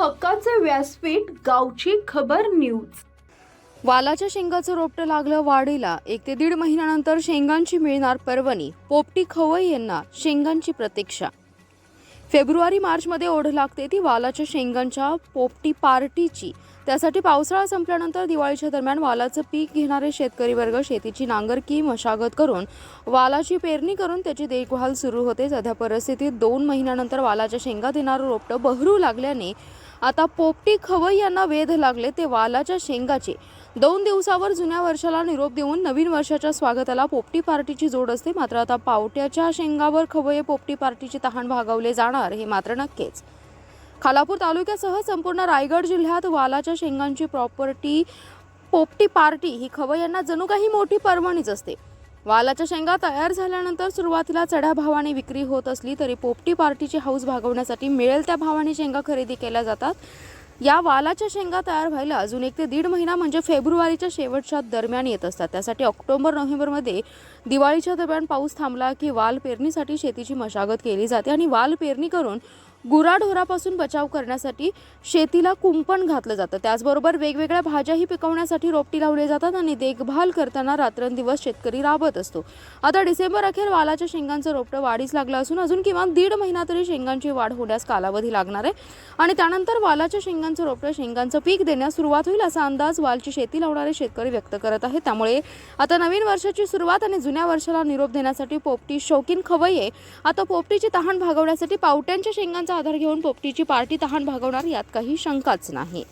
हक्काचे व्यासपीठ गावची खबर न्यूज. वालाच्या शेंगाचं रोपटं लागलं वाढीला. एक ते दीड महिन्यानंतर शेंगांची मिळणार पर्वणी. पोपटी खवई यांना शेंगांची प्रतीक्षा. फेब्रुवारी मार्चमध्ये ओढ लागते ती वालाच्या शेंगांच्या पोपटी पार्टीची. त्यासाठी पावसाळा संपल्यानंतर दिवाळीच्या दरम्यान वालाचं पीक घेणारे शेतकरी वर्ग शेतीची नांगरकी मशागत करून वालाची पेरणी करून त्याची देखभाल सुरू होते. सध्या परिस्थितीत दोन महिन्यानंतर वालाच्या शेंगा देणारं रोपटं बहरू लागल्याने आता पोपटी खवई यांना वेध लागले ते वालाच्या शेंगाचे. दोन दिवसावर जुन्या वर्षाला निरोप देऊन नवीन वर्षाच्या स्वागताला पोपटी पार्टीची जोड असते. मात्र आता पावट्याच्या शेंगावर खवये पोपटी पार्टीची तहान भागवले जाणार हे मात्र नक्कीच. खालापूर तालुक्यासह संपूर्ण रायगड जिल्ह्यात वालाच्या शेंगांची प्रॉपर्टी पोपटी पार्टी ही खवय्यांना जणू काही मोठी पर्वणीच असते. वालाच्या शेंगा तयार झाल्यानंतर सुरुवातीला चढ्या भावाने विक्री होत असली तरी पोपटी पार्टीची हाऊस भागवण्यासाठी मिळेल त्या भावाने शेंगा खरेदी केल्या जातात. या वालाच्या शेंगा तयार व्हायला अजून एक ते दीड महिना म्हणजे फेब्रुवारीच्या शेवटच्या दरम्यान येत असतात. त्यासाठी ऑक्टोबर नोव्हेंबरमध्ये दिवाळीच्या दरम्यान पाऊस थांबला की वाल पेरणीसाठी शेतीची मशागत केली जाते आणि वाल पेरणी करून गुराढोरापासून बचाव करण्यासाठी शेतीला कुंपण घातलं जातं. त्याचबरोबर वेगवेगळ्या भाज्याही पिकवण्यासाठी रोपटी लावले जातात आणि देखभाल करताना रात्रंदिवस शेतकरी राबत असतो. आता डिसेंबर अखेर वालाच्या शेंगांचं रोपटं वाढीस लागलं असून अजून किमान दीड महिना तरी शेंगांची वाढ होण्यास कालावधी लागणार आहे. आणि त्यानंतर वालाच्या शेंगांचं रोपटं शेंगांचं पीक देण्यास सुरुवात होईल असा अंदाज वालची शेती लावणारे शेतकरी व्यक्त करत आहेत. त्यामुळे आता नवीन वर्षाची सुरुवात आणि जुन्या वर्षाला निरोप देण्यासाठी पोपटी शौकीन खवय्ये आता पोपटीची तहान भागवण्यासाठी पावट्यांच्या शेंगांचं आधार घेऊन पोपटीची पार्टी तहान भागवणार यात काही शंकाच नाही.